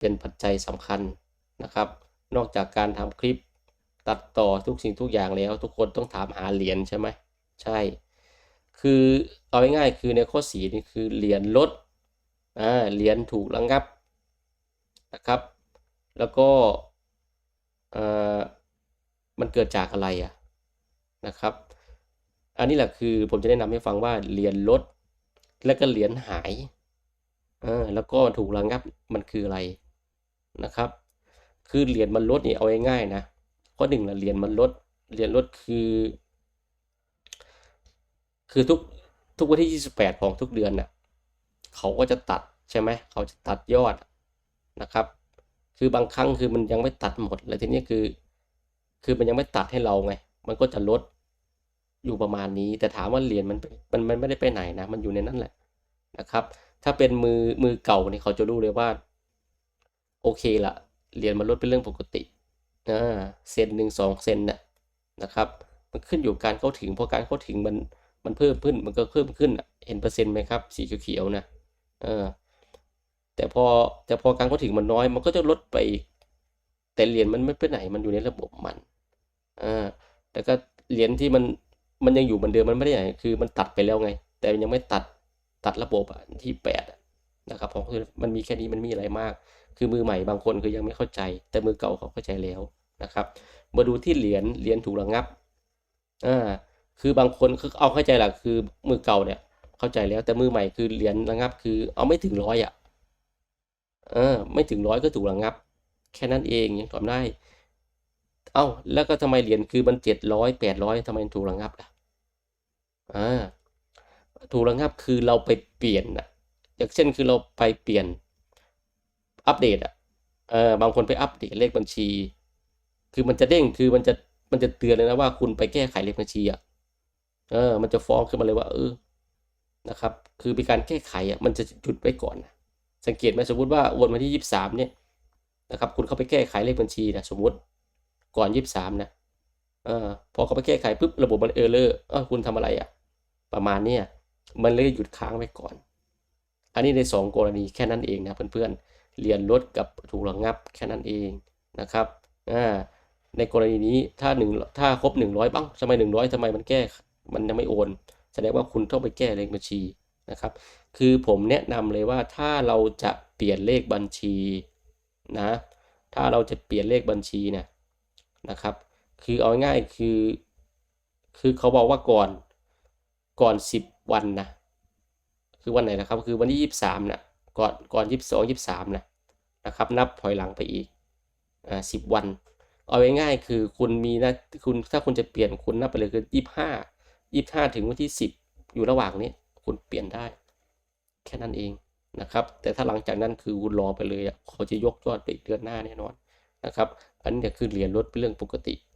เป็นปัจจัยสำคัญนะครับ นอกจากการทำคลิปตัดต่อทุกสิ่งทุกอย่างแล้ว ทุกคนต้องถามหาเหรียญใช่ไหมใช่ คือเอาง่ายๆคือในข้อสีนี่คือเหรียญลดอ่าเหรียญถูกระงับนะครับ แล้วก็อ่อมันเกิดจากอะไรอะนะครับ อันนี้แหละคือผมจะแนะนำให้ฟังว่าเหรียญลด แล้วก็เหรียญหายอ่าแล้วก็ถูกระงับมันคืออะไร นะครับ คือเหรียญมันลดนี่เอาง่ายๆนะข้อหนึ่งละเหรียญมันลดเหรียญลดคือ คือทุกทุกวันที่ 28 ของทุกเดือนน่ะเขาก็จะตัดใช่ไหมเขาจะตัดยอดนะครับ คือบางครั้งคือมันยังไม่ตัดหมดเลยทีนี้คือ คือมันยังไม่ตัดให้เราไง มันก็จะลดอยู่ประมาณนี้ แต่ถามว่าเหรียญมันมันมันไม่ได้ไปไหนนะ มันอยู่ในนั้นแหละนะครับ ถ้าเป็นมือมือเก่าเนี่ยเขาจะรู้เลยว่า โอเคละเหรียญมันลดเป็นเรื่องปกติอ่าเซนหนึ่งสองเซนน่ะนะครับ มันขึ้นอยู่การเข้าถึงพอการเข้าถึงมันมันเพิ่มขึ้นมันก็เพิ่มขึ้นเห็นเปอร์เซ็นต์ไหมครับสีเขียวๆนะเออแต่พอแต่พอการเข้าถึงมันน้อย มันก็จะลดไปอีกแต่เหรียญมันไม่ไปไหนมันอยู่ในระบบมันอ่าแต่ก็เหรียญที่มันมันยังอยู่เหมือนเดิมมันไม่ได้ไหนคือมันตัดไปแล้วไง แต่ยังไม่ตัดตัดระบบอะที่แปดอะ นะครับของคือมันมีแค่นี้มันมีอะไรมาก คือมือใหม่บางคนคือยังไม่เข้าใจ แต่มือเก่าเขาเข้าใจแล้วนะครับ มาดูที่เหรียญเหรียญถูกระงับอ่าคือบางคนคือเอาเข้าใจหลักคือมือเก่าเนี่ยเข้าใจแล้วแต่มือใหม่คือเหรียญระงับ คือเอาไม่ถึงร้อยอะเออไม่ถึงร้อยก็ถูกระงับ แค่นั้นเองยังทำได้ เอ้าแล้วก็ทำไมเหรียญคือมันเจ็ดร้อยแปดร้อยทำไมถูกระงับล่ะอ่าถูกระงับคือเราไปเปลี่ยนอะ อย่างเช่นคือเราไปเปลี่ยนอัปเดตอะเออบางคนไปอัปเดตเลขบัญชี คือมันจะเด้งคือมันจะมันจะเตือนเลยนะว่าคุณไปแก้ไขเลขบัญชีอะเออ มันจะฟ้องขึ้นมาเลยว่า เออนะครับ คือเป็นการแก้ไขอะมันจะหยุดไว้ก่อนนะสังเกตไหมสมมติว่าโอนวันที่ยี่สิบสามเนี่ยนะครับ คุณเข้าไปแก้ไขเลขบัญชีนะสมมติก่อนยี่สิบสามนะเออพอเขาไปแก้ไขปุ๊บระบบมันเออร์เลอร์เออคุณทำอะไรอะ ประมาณเนี้ยมันเลยหยุดค้างไว้ก่อน อันนี้ในสองกรณีแค่นั้นเองนะเพื่อนๆ เรียนลดกับถูกระงับแค่นั้นเองนะครับอ่าในกรณีนี้ถ้าหนึ่งถ้าครบหนึ่งร้อยบ้างทำไมหนึ่งร้อยทำไมมันแก้มันยังไม่โอน แสดงว่าคุณต้องไปแก้เลขบัญชีนะครับคือผมแนะนำเลยว่าถ้าเราจะเปลี่ยนเลขบัญชีนะถ้าเราจะเปลี่ยนเลขบัญชีเนี่ยนะครับ คือเอาง่ายคือ คือเขาบอกว่าก่อนก่อนสิบวันนะ คือวันไหนนะครับ คือวันที่ยี่สิบสามนะก่อนก่อนยี่สิบสองยี่สิบสามนะนะครับ นับถอยหลังไปอีกอ่าสิบวัน เอาง่ายๆคือคุณมีนะคุณถ้าคุณจะเปลี่ยนคุณนับไปเลยคือยี่ห้ายี่ห้าถึงวันที่สิบอยู่ระหว่างนี้คุณเปลี่ยนได้ แค่นั้นเองนะครับ แต่ถ้าหลังจากนั้นคือคุณรอไปเลยเขาจะยกยอดไปเดือนหน้าแน่นอนนะครับ อันนี้คือเหรียญลดเป็นเรื่องปกติ